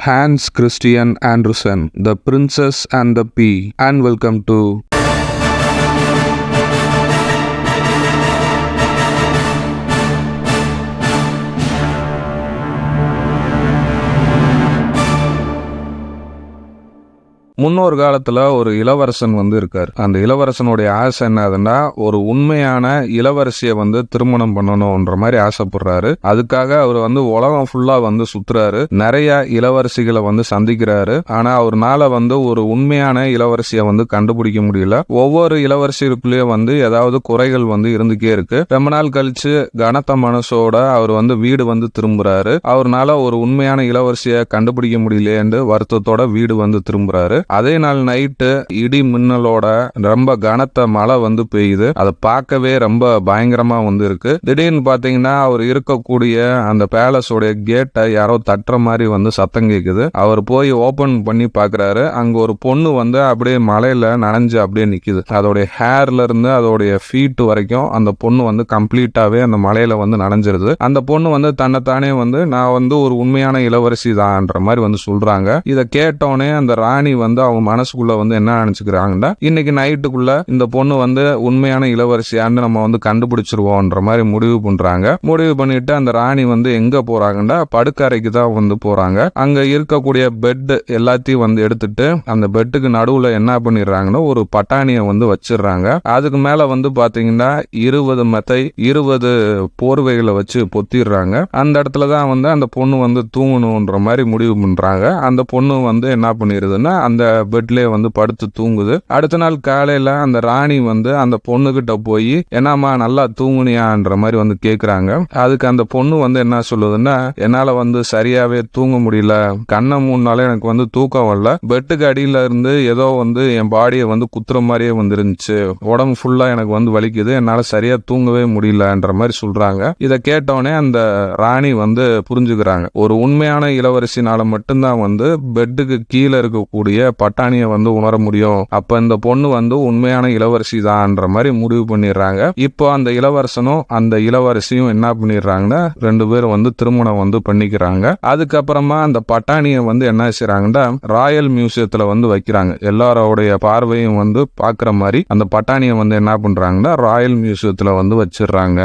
Hans Christian Andersen, The Princess and the Pea, and welcome to முன்னொரு காலத்தில் ஒரு இளவரசன் வந்து இருக்கார். அந்த இளவரசனுடைய ஆசை என்னதுன்னா ஒரு உண்மையான இளவரசியை வந்து திருமணம் பண்ணணும்ன்ற மாதிரி ஆசைப்படுறாரு. அதுக்காக அவர் வந்து உலகம் ஃபுல்லாக வந்து சுற்றுறாரு நிறைய இளவரசிகளை வந்து சந்திக்கிறாரு. ஆனால் அவர்னால வந்து ஒரு உண்மையான இளவரசியை வந்து கண்டுபிடிக்க முடியல. ஒவ்வொரு இளவரசிக்குள்ளேயும் வந்து ஏதாவது குறைகள் வந்து இருந்துக்கே இருக்கு. ரொம்ப நாள் கழிச்சு கனத்த மனசோட அவர் வந்து வீடு வந்து திரும்புறாரு. அவர்னால ஒரு உண்மையான இளவரசியை கண்டுபிடிக்க முடியலையேன்னு வருத்தத்தோட வீடு வந்து திரும்புறாரு. அதே நாள் நைட்டு இடி மின்னலோட ரொம்ப கனத்த மழை வந்து பெய்யுது. அதை பார்க்கவே ரொம்ப பயங்கரமா வந்து இருக்கு. திடீர்னு பாத்தீங்கன்னா அவர் இருக்கக்கூடிய அந்த பேலஸோடைய கேட்டை யாரோ தட்டுற மாதிரி வந்து சத்தம் கேக்குது. அவர் போய் ஓபன் பண்ணி பாக்குறாரு அங்க ஒரு பொண்ணு வந்து அப்படியே மலையில நனைஞ்சு அப்படியே நிக்குது. அதோடைய ஹேர்ல இருந்து அதோடைய ஃபீட் வரைக்கும் அந்த பொண்ணு வந்து கம்ப்ளீட்டாவே அந்த மலையில வந்து நனைஞ்சிருது. அந்த பொண்ணு வந்து தன்னைத்தானே வந்து நான் வந்து ஒரு உண்மையான இளவரசி தான்ன்ற மாதிரி வந்து சொல்றாங்க. இதை கேட்டோடனே அந்த ராணி வந்து அவங்க மனசுக்குள்ள வந்து என்ன நினைச்சுக்கிறாங்கன்னா இன்னைக்கு நைட்டுக்குள்ள இந்த பொண்ணு வந்து உண்மையான இளவரசியான்னு நம்ம வந்து கண்டுபிடிச்சிருவோன்ற மாதிரி முடிவு பண்றாங்க. முடிவு பண்ணிட்டு அந்த ராணி வந்து எங்க போறாங்கன்னா படுக்கறைக்கு தான் வந்து போறாங்க. அங்க இருக்கக்கூடிய பெட் எல்லாத்தையும் வந்து எடுத்துட்டு அந்த பெட்டுக்கு நடுவுல என்ன பண்ணிடுறாங்கன்னா ஒரு பட்டாணியை வந்து வச்சிடுறாங்க. அதுக்கு மேல வந்து பாத்தீங்கன்னா இருபது மெத்தை இருபது போர்வைகளை வச்சு பொத்திடுறாங்க. அந்த இடத்துல தான் வந்து அந்த பொண்ணு வந்து தூங்கணுன்ற மாதிரி முடிவு பண்றாங்க. அந்த பொண்ணு வந்து என்ன பண்ணிடுதுன்னா அந்த பெட்லயே வந்து படுத்து தூங்குது. அடுத்த நாள் காலையில அந்த ராணி வந்து அந்த பொண்ணுகிட்ட போய் என்னம்மா நல்லா தூங்குனியான்ற மாதிரி வந்து கேக்குறாங்க. அதுக்கு அந்த பொண்ணு வந்து என்ன சொல்லுதுன்னா என்னால வந்து சரியாவே தூங்க முடியல. கண்ணை மூணுனால எனக்கு வந்து தூக்கம் வரல. பெட்டுக்கு அடியில இருந்து ஏதோ வந்து என் பாடியை வந்து குத்துற மாதிரியே வந்துருந்துச்சு. உடம்பு ஃபுல்லா எனக்கு வந்து வலிக்குது. என்னால சரியா தூங்கவே முடியலன்ற மாதிரி சொல்றாங்க. இதை கேட்டோடனே அந்த ராணி வந்து புரிஞ்சுக்கிறாங்க. ஒரு உண்மையான இளவரசினால மட்டும்தான் வந்து பெட்டுக்கு கீழே இருக்கக்கூடிய பட்டாணியை வந்து உணர முடியும். அப்ப இந்த பொண்ணு வந்து உண்மையான இளவரசி தான்ன்ற மாதிரி முடிவு பண்ணிடுறாங்க. இப்போ அந்த இளவரசனும் அந்த இளவரசியும் என்ன பண்ணிடுறாங்கன்னா ரெண்டு பேரும் வந்து திருமணம் வந்து பண்ணிக்கிறாங்க. அதுக்கப்புறமா அந்த பட்டாணியை வந்து என்ன செய்யறாங்கன்னா ராயல் மியூசியத்துல வந்து வைக்கிறாங்க. எல்லாரோடைய பார்வையும் வந்து பாக்குற மாதிரி அந்த பட்டாணியை வந்து என்ன பண்றாங்கன்னா ராயல் மியூசியத்துல வந்து வச்சிடுறாங்க.